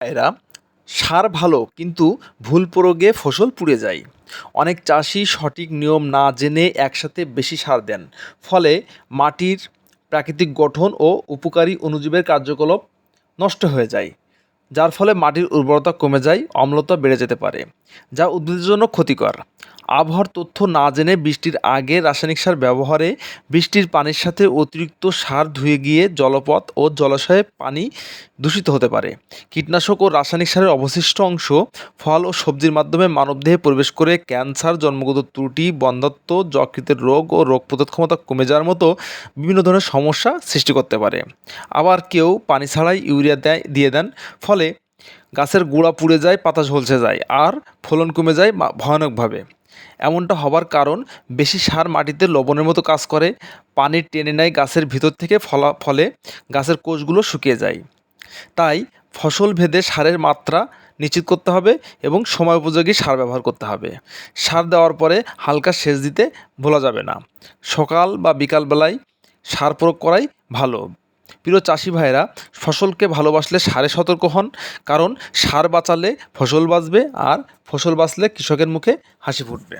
এরা সার ভালো, কিন্তু ভুল প্রয়োগে ফসল পুড়ে যায়। অনেক চাষি সঠিক নিয়ম না জেনে একসাথে বেশি সার দেন। ফলে মাটির প্রাকৃতিক গঠন ও উপকারী অণুজীবের কার্যকলাপ নষ্ট হয়ে যায়। যার ফলে মাটির উর্বরতা কমে যায়, অম্লতা বেড়ে যেতে পারে, যা উদ্ভিদের জন্য ক্ষতিকর। আবহাওয়ার তথ্য না জেনে বৃষ্টির আগে রাসায়নিক সার ব্যবহারে বৃষ্টির পানির সাথে অতিরিক্ত সার ধুয়ে গিয়ে জলপথ ও জলাশয়ে পানি দূষিত হতে পারে। কীটনাশক ও রাসায়নিক সারের অবশিষ্ট অংশ ফল ও সবজির মাধ্যমে মানবদেহে প্রবেশ করে ক্যান্সার, জন্মগত ত্রুটি, বন্ধ্যাত্ব, যকৃতের রোগ ও রোগ প্রতিরোধ ক্ষমতা কমে যাওয়ার মতো বিভিন্ন ধরনের সমস্যা সৃষ্টি করতে পারে। আবার কেউ পানি ছাড়াই ইউরিয়া দেয়, দিয়ে দেন, ফলে গাছের গোড়া পুড়ে যায়, পাতা ঝলসে যায় আর ফলন কমে যায় ভয়ানকভাবে। এমনটা হবার কারণ, বেশি সার মাটিতে লবণের মতো কাজ করে, পানি টেনে নেয় গাছের ভিতর থেকে ফলা, ফলে গাছের কোষগুলো শুকিয়ে যায়। তাই ফসল ভেদে সারের মাত্রা নিশ্চিত করতে হবে এবং সময় উপযোগী সার ব্যবহার করতে হবে। সার দেওয়ার পরে হালকা সেচ দিতে ভোলা যাবে না। সকাল বা বিকালবেলায় সার প্রয়োগ করাই ভালো। প্রিয় চাষি ভাইরা ফসলকে ভালোবাসলে সারে সতর্ক হন, কারণ সার বাঁচালে ফসল বাঁচবে আর ফসল বাঁচলে কৃষকের মুখে হাসি ফুটবে।